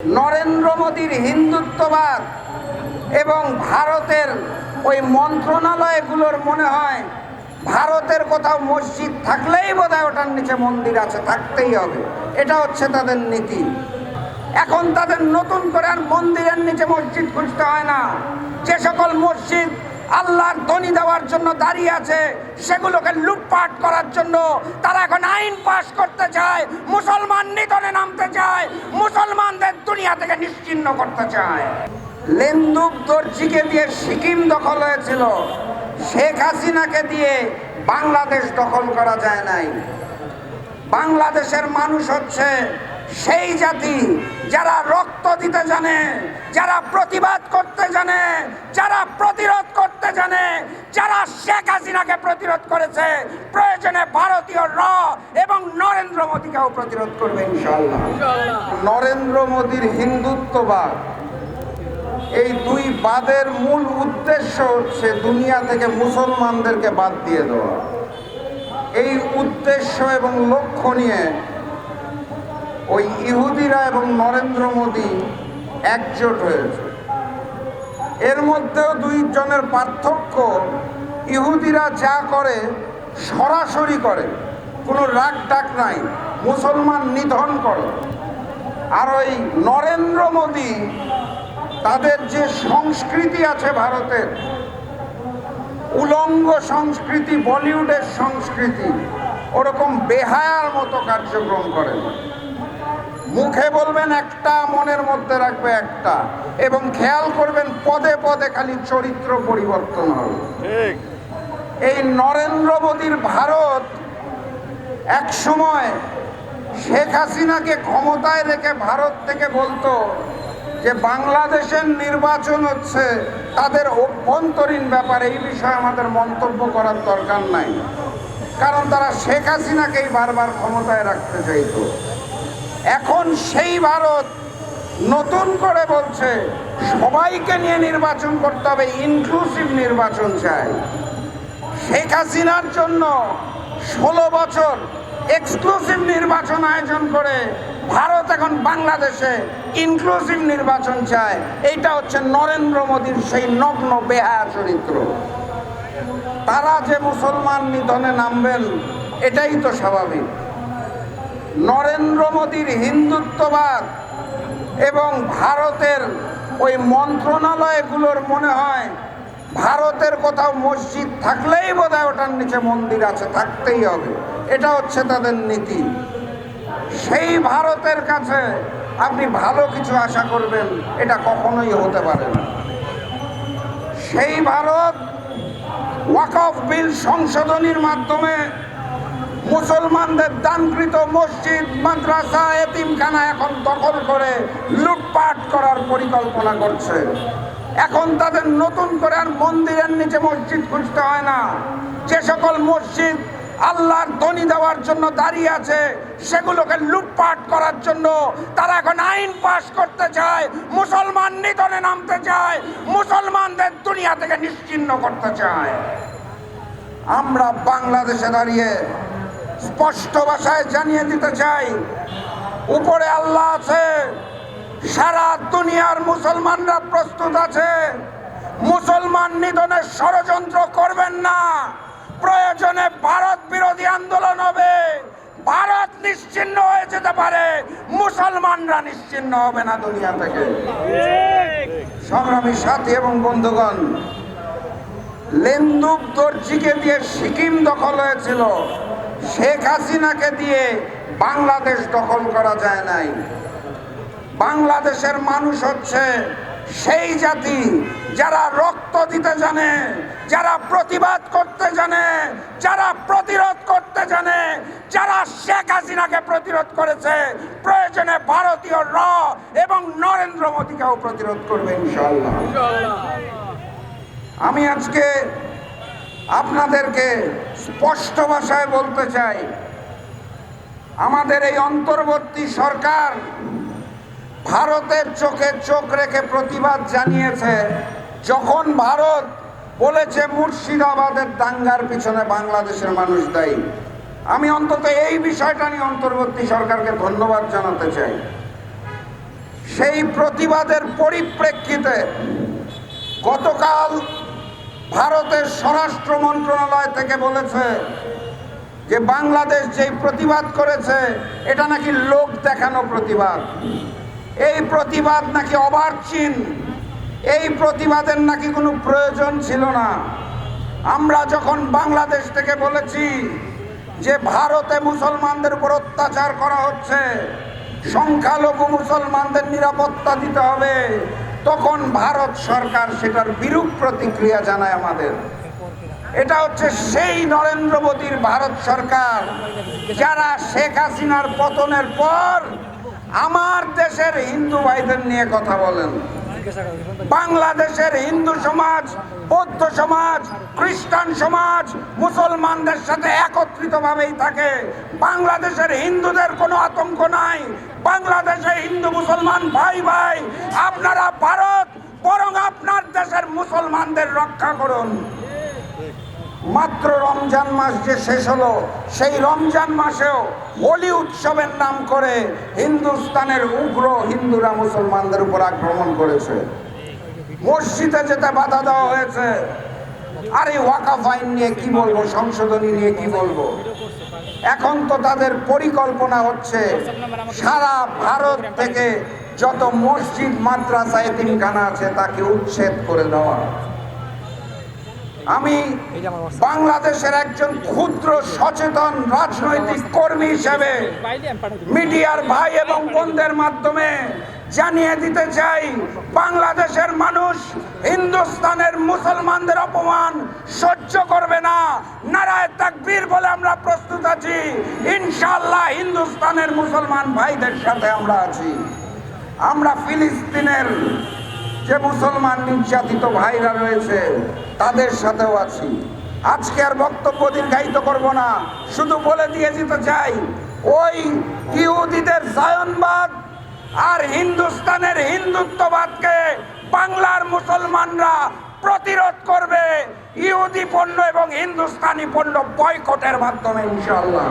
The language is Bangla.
নরেন্দ্র মোদীর হিন্দুত্ববাদ এবং ভারতের ওই মন্ত্রণালয়গুলোর মনে হয় ভারতের কোথাও মসজিদ থাকলেই বোধহয় ওটার নিচে মন্দির আছে, থাকতেই হবে। এটা হচ্ছে তাদের নীতি। এখন তাদের নতুন করে আর মন্দিরের নিচে মসজিদ খুঁজতে হয় না। যে সকল মসজিদ আল্লাহর ধ্বনি দেওয়ার জন্য দাঁড়িয়ে আছে, সেগুলোকে লুটপাট করার জন্য তারা এখন আইন পাশ করতে চায়, মুসলমান নিধনে নামতে চায় মুসলমানদের দুনিয়া থেকে নিশ্চিন্ন করতে চায়। লেন্দুক দর্জিকে দিয়ে সিকিম দখল হয়েছিল। শেখ হাসিনাকে দিয়ে বাংলাদেশ দখল করা যায় নাই। বাংলাদেশের মানুষ হচ্ছে সেই জাতি যারা রক্ত দিতে জানে, যারা প্রতিবাদ করতে জানে, যারা প্রতিরোধ করতে জানে, যারা শেখ হাসিনাকে প্রতিরোধ করেছে, প্রয়োজনে ভারতীয় র এবং নরেন্দ্র মোদীকেও প্রতিরোধ করবে ইনশাল্লাহ নরেন্দ্র মোদীর হিন্দুত্ববাদ, এই দুই বাদের মূল উদ্দেশ্য হচ্ছে দুনিয়া থেকে মুসলমানদেরকে বাদ দিয়ে দেওয়া। এই উদ্দেশ্য এবং লক্ষ্য নিয়ে ওই ইহুদিরা এবং নরেন্দ্র মোদী একজোট হয়েছে। এর মধ্যেও দুইজনের পার্থক্য, ইহুদিরা যা করে, সরাসরি করে। কোনো রাগ ডাক নাই, মুসলমান নিধন করে। আর ওই নরেন্দ্র মোদী, তাদের যে সংস্কৃতি আছে ভারতের, উলঙ্গ সংস্কৃতি, বলিউডের সংস্কৃতি, ওরকম বেহায়ার মতো কার্যক্রম করেন। মুখে বলবেন একটা মনের মধ্যে রাখবে একটা এবং খেয়াল করবেন পদে পদে খালি চরিত্র পরিবর্তন হবে। ঠিক। এই নরেন্দ্র মোদীর ভারত এক সময় শেখ হাসিনাকে ক্ষমতায় রেখে ভারত থেকে বলতো যে বাংলাদেশের নির্বাচন হচ্ছে তাদের অভ্যন্তরীণ ব্যাপার এই বিষয়ে আমাদের মন্তব্য করার দরকার নাই। কারণ তারা শেখ হাসিনাকেই বারবার ক্ষমতায় রাখতে চাইতো। এখন সেই ভারত নতুন করে বলছে, সবাইকে নিয়ে নির্বাচন করতে হবে ইনক্লুসিভ নির্বাচন চাই। শেখ হাসিনার জন্য ষোলো বছর এক্সক্লুসিভ নির্বাচন আয়োজন করে ভারত এখন বাংলাদেশে ইনক্লুসিভ নির্বাচন চায়। এইটা হচ্ছে নরেন্দ্র মোদীর সেই নগ্ন বেহায়া চরিত্র। তারা যে মুসলমান নিধনে নামবেন, এটাই তো স্বাভাবিক। নরেন্দ্র মোদীর হিন্দুত্ববাদ এবং ভারতের ওই মন্ত্রণালয়গুলোর মনে হয় ভারতের কোথাও মসজিদ থাকলেই বোধহয় ওটার নিচে মন্দির আছে, থাকতেই হবে। এটা হচ্ছে তাদের নীতি। সেই ভারতের কাছে আপনি ভালো কিছু আশা করবেন, এটা কখনোই হতে পারে না। সেই ভারত ওয়াকফ বিল সংশোধনীর মাধ্যমে মুসলমানদের দানকৃত মসজিদ, মাদ্রাসা, এতিমখানা এখন দখল করে লুটপাট করার পরিকল্পনা করছে। এখন তাদের নতুন করে আর মন্দিরের নিচে মসজিদ খুঁজতে হয় না। যে সকল মসজিদ আল্লাহর ধ্বনি দেওয়ার জন্য দাঁড়িয়ে আছে, সেগুলোকে লুটপাট করার জন্য তারা এখন আইন পাশ করতে চায়, মুসলমান নিধনে নামতে চায়, মুসলমানদের দুনিয়া থেকে নিশ্চিহ্ন করতে চায়। আমরা বাংলাদেশে দাঁড়িয়ে স্পষ্ট ভাষায় জানিয়ে দিতে চাই, উপরে আল্লাহ আছে, সারা দুনিয়ার মুসলমানরা প্রস্তুত আছে। মুসলমান নিধনের ষড়যন্ত্র করবেন না, প্রয়োজনে ভারত বিরোধী আন্দোলন হবে, ভারত নিশ্চিন্ন হয়ে যেতে পারে, মুসলমানরা নিশ্চিন্ন হবে না দুনিয়া থেকে। সংগ্রামী সাথী এবং বন্ধুগণ, লেন্দুক দর্জিকে দিয়ে সিকিম দখল হয়েছিল। শেখ হাসিনাকে দিয়ে বাংলাদেশ দখল করা যায় নাই। বাংলাদেশের মানুষ হচ্ছে সেই জাতি যারা রক্ত দিতে জানে যারা প্রতিবাদ করতে জানে যারা প্রতিরোধ করতে জানে যারা শেখ হাসিনাকে প্রতিরোধ করেছে প্রয়োজনে ভারতীয় র এবং নরেন্দ্র মোদীকেও প্রতিরোধ করবে ইনশাল্লাহ আমি আজকে আপনাদেরকে স্পষ্ট ভাষায় বলতে চাই, আমাদের এই অন্তর্বর্তী সরকার ভারতের চোখে চোখ রেখে প্রতিবাদ জানিয়েছে, যখন ভারত বলেছে মুর্শিদাবাদের দাঙ্গার পিছনে বাংলাদেশের মানুষ দায়ী। আমি অন্তত এই বিষয়টা নিয়ে অন্তর্বর্তী সরকারকে ধন্যবাদ জানাতে চাই। সেই প্রতিবাদের পরিপ্রেক্ষিতে গতকাল ভারতের স্বরাষ্ট্র মন্ত্রণালয় থেকে বলেছে যে বাংলাদেশ যেই প্রতিবাদ করেছে, এটা নাকি লোক দেখানো প্রতিবাদ। এই প্রতিবাদ নাকি অবার্চিন। এই প্রতিবাদের নাকি কোনো প্রয়োজন ছিল না। আমরা যখন বাংলাদেশ থেকে বলেছি যে ভারতে মুসলমানদের উপর অত্যাচার করা হচ্ছে, সংখ্যালঘু মুসলমানদের নিরাপত্তা দিতে হবে তখন ভারত সরকার সেটার বিরূপ প্রতিক্রিয়া জানায় আমাদের। এটা হচ্ছে সেই নরেন্দ্র মোদীর ভারত সরকার, যারা শেখ হাসিনার পতনের পর আমার দেশের হিন্দু ভাইদের নিয়ে কথা বলেন। বাংলাদেশের হিন্দু সমাজ বৌদ্ধ সমাজ, খ্রিস্টান সমাজ, মুসলমানদের সাথে একত্রিতভাবেই থাকে। বাংলাদেশের হিন্দুদের কোনো আতঙ্ক নাই। বাংলাদেশে হিন্দু মুসলমান ভাই ভাই, আপনারা ভারত, বরং আপনার দেশের মুসলমানদের রক্ষা করুন। মাত্র রমজান মাস যে শেষ হলো, সেই রমজান মাসেও হোলি উৎসবের নাম করে হিন্দুস্তানের উগ্র হিন্দুরা মুসলমানদের উপর আক্রমণ করেছে। মসজিদে যেতে বাধা দেওয়া হয়েছে। আর ওয়াকাফ আইন নিয়ে কি বলব, সংশোধনী নিয়ে কি বলব? এখন তো তাদের পরিকল্পনা হচ্ছে, সারা ভারত থেকে যত মসজিদ, মাদ্রাসা, এতিমখানা আছে, তাকে উচ্ছেদ করে দেওয়া। আমি বাংলাদেশের একজন ক্ষুদ্র, সচেতন রাজনৈতিক কর্মী হিসেবে মিডিয়ার ভাই এবং বোনদের মাধ্যমে জানিয়ে দিতে চাই, বাংলাদেশের মানুষ হিন্দুস্তানের মুসলমানদের অপমান সহ্য করবে না। নারায় তাকবীর বলে আমরা প্রস্তুত আছি। ইনশাল্লাহ হিন্দুস্তানের মুসলমান ভাইদের সাথে আমরা আছি। আমরা ফিলিস্তিনের যে মুসলমান নির্যাতিত ভাইরা রয়েছে, তাদের সাথেও আছি। আজকে আর বক্তব্য দীর্ঘায়িত করব না। শুধু বলে দিয়ে যেতে চাই, ওই ইহুদিদের জায়নবাদ আর হিন্দুস্তানের হিন্দুত্ববাদকে বাংলার মুসলমানরা প্রতিরোধ করবে, ইহুদি পণ্য এবং হিন্দুস্তানি পণ্য বয়কটের মাধ্যমে ইনশাল্লাহ